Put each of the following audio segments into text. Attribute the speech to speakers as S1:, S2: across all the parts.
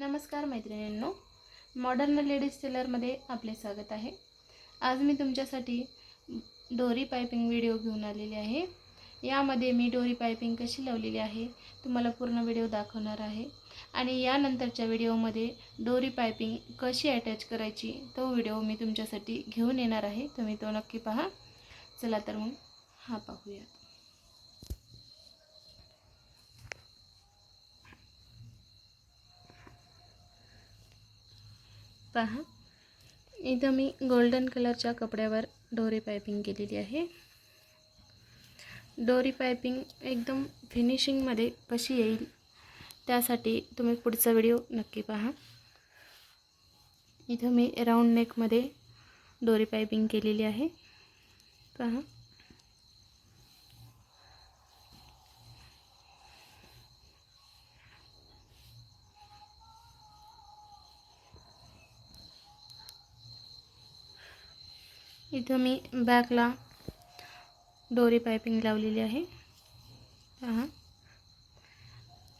S1: नमस्कार मैत्रिणींनो. Modern ladies टेलरमध्ये आपले स्वागत आहे. आज मी तुमच्यासाठी डोरी पायपिंग व्हिडिओ घेऊन आलेली आहे. यामध्ये मी डोरी पायपिंग कशी लावलेली आहे तुम्हाला पूर्ण व्हिडिओ दाखवणार आहे. आणि यानंतरच्या व्हिडिओमध्ये डोरी पायपिंग कशी अटॅच करायची तो व्हिडिओ मी तुमच्यासाठी घेऊन येणार आहे. तुम्ही तो नक्की पहा. चला तर मग हा पाहूयात. पहा. इथं मी गोल्डन कलरच्या कपड्यावर डोरी पायपिंग केलेली आहे. डोरी पायपिंग एकदम फिनिशिंगमध्ये कशी येईल त्यासाठी तुम्ही पुढचा व्हिडिओ नक्की पहा. इथं मी राऊंड नेकमध्ये डोरी पायपिंग केलेली आहे. पहा. इथं मी बॅकला डोरी पायपिंग लावलेली आहे. पहा.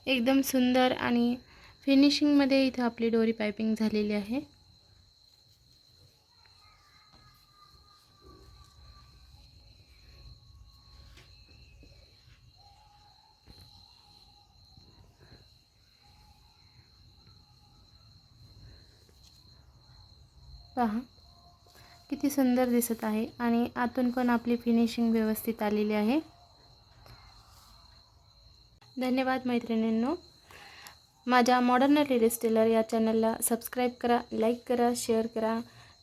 S1: एकदम सुंदर आणि फिनिशिंगमध्ये इथं आपली डोरी पायपिंग झालेली आहे. पहा. किती सुंदर दिसत आहे आणि आतून पण आपली फिनिशिंग व्यवस्थित आलेली आहे. धन्यवाद मैत्रिणींनो. माझ्या मॉडर्न लेडीज टेलर या चॅनलला सबस्क्राईब करा लाईक करा शेअर करा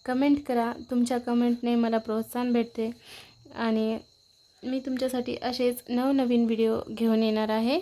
S1: कमेंट करा. तुमच्या कमेंटने मला प्रोत्साहन भेटते आणि मी तुमच्यासाठी असेच नवनवीन व्हिडिओ घेऊन येणार आहे.